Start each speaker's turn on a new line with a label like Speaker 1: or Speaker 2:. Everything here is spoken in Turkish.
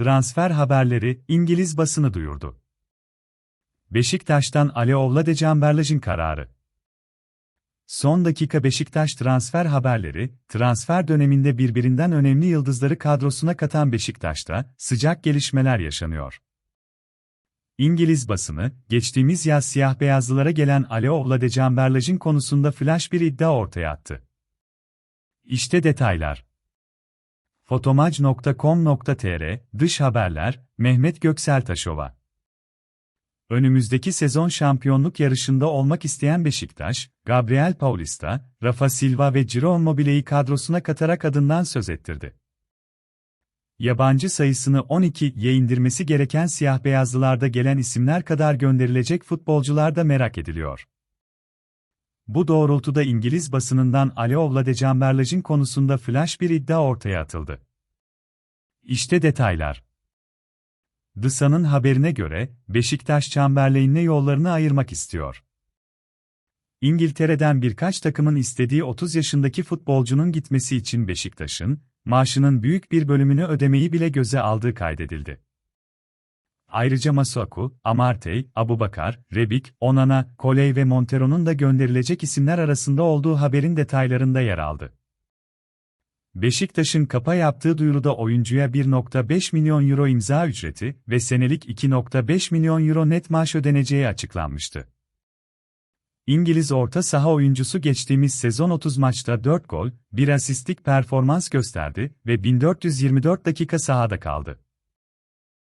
Speaker 1: Transfer haberleri İngiliz basını duyurdu. Beşiktaş'tan Ali Ovlade Camberlaj'ın kararı. Son dakika Beşiktaş transfer haberleri, transfer döneminde birbirinden önemli yıldızları kadrosuna katan Beşiktaş'ta sıcak gelişmeler yaşanıyor. İngiliz basını, geçtiğimiz yaz siyah beyazlılara gelen Ali Ovlade Camberlaj'ın konusunda flash bir iddia ortaya attı. İşte detaylar. Fotomaj.com.tr, Dış Haberler, Mehmet Göksel Taşova. Önümüzdeki sezon şampiyonluk yarışında olmak isteyen Beşiktaş, Gabriel Paulista, Rafa Silva ve Ciro Immobile'yi kadrosuna katarak adından söz ettirdi. Yabancı sayısını 12'ye indirmesi gereken siyah beyazlılarda gelen isimler kadar gönderilecek futbolcular da merak ediliyor. Bu doğrultuda İngiliz basınından Ali Ovlade Camberlaj'ın konusunda flash bir iddia ortaya atıldı. İşte detaylar. The haberine göre, Beşiktaş Chamberlain'le yollarını ayırmak istiyor. İngiltere'den birkaç takımın istediği 30 yaşındaki futbolcunun gitmesi için Beşiktaş'ın, maaşının büyük bir bölümünü ödemeyi bile göze aldığı kaydedildi. Ayrıca Masuaku, Amartey, Abubakar, Rebic, Onana, Koley ve Montero'nun da gönderilecek isimler arasında olduğu haberin detaylarında yer aldı. Beşiktaş'ın kapa yaptığı duyuruda oyuncuya 1.5 milyon euro imza ücreti ve senelik 2.5 milyon euro net maaş ödeneceği açıklanmıştı. İngiliz orta saha oyuncusu geçtiğimiz sezon 30 maçta 4 gol, 1 asistlik performans gösterdi ve 1424 dakika sahada kaldı.